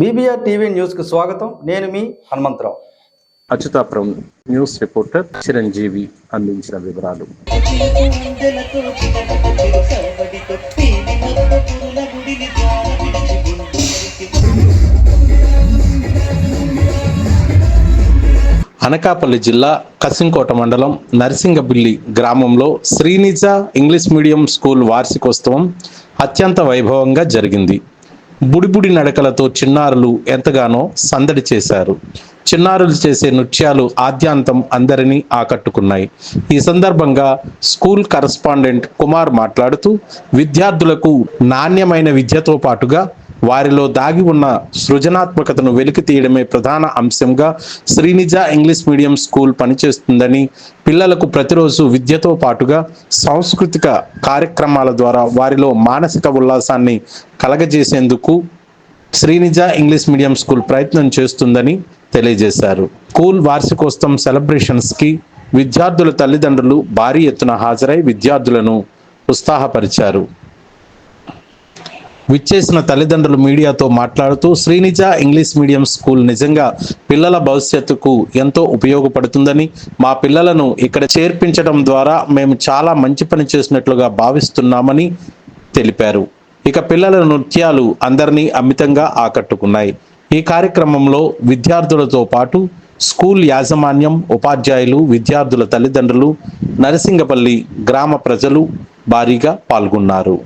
BBR TV న్యూస్కు స్వాగతం. నేను మీ హనుమంతరావు. అచ్యుతాపురం న్యూస్ రిపోర్టర్ చిరంజీవి అందించిన వివరాలు. అనకాపల్లి జిల్లా కసింకోట మండలం నరసింగబిల్లి గ్రామంలో శ్రీనిజ ఇంగ్లీష్ మీడియం స్కూల్ వార్షికోత్సవం అత్యంత వైభవంగా జరిగింది. బుడిబుడి నడకలతో చిన్నారులు ఎంతగానో సందడి చేశారు. చిన్నారులు చేసే నృత్యాలు ఆద్యాంతం అందరినీ ఆకట్టుకున్నాయి. ఈ సందర్భంగా స్కూల్ కరస్పాండెంట్ కుమార్ మాట్లాడుతూ విద్యార్థులకు నాణ్యమైన విద్యతో పాటుగా వారిలో దాగి ఉన్న సృజనాత్మకతను వెలికి తీయడమే ప్రధాన అంశంగా శ్రీనిజ ఇంగ్లీష్ మీడియం స్కూల్ పనిచేస్తుందని పిల్లలకు ప్రతిరోజు విద్యతో పాటుగా సాంస్కృతిక కార్యక్రమాల ద్వారా వారిలో మానసిక ఉల్లాసాన్ని కలగజేసేందుకు శ్రీనిజ ఇంగ్లీష్ మీడియం స్కూల్ ప్రయత్నం చేస్తుందని తెలియజేశారు. స్కూల్ వార్షికోత్సవం సెలబ్రేషన్స్కి విద్యార్థుల తల్లిదండ్రులు భారీ ఎత్తున హాజరై విద్యార్థులను ఉత్సాహపరిచారు. విచ్చేసిన తల్లిదండ్రులు మీడియాతో మాట్లాడుతూ శ్రీనిజ ఇంగ్లీష్ మీడియం స్కూల్ నిజంగా పిల్లల భవిష్యత్తుకు ఎంతో ఉపయోగపడుతుందని మా పిల్లలను ఇక్కడ చేర్పించడం ద్వారా మేము చాలా మంచి పని చేసినట్లుగా భావిస్తున్నామని తెలిపారు. ఇక పిల్లల నృత్యాలు అందరినీ అమితంగా ఆకట్టుకున్నాయి. ఈ కార్యక్రమంలో విద్యార్థులతో పాటు స్కూల్ యాజమాన్యం ఉపాధ్యాయులు విద్యార్థుల తల్లిదండ్రులు నరసింగపల్లి గ్రామ ప్రజలు భారీగా పాల్గొన్నారు.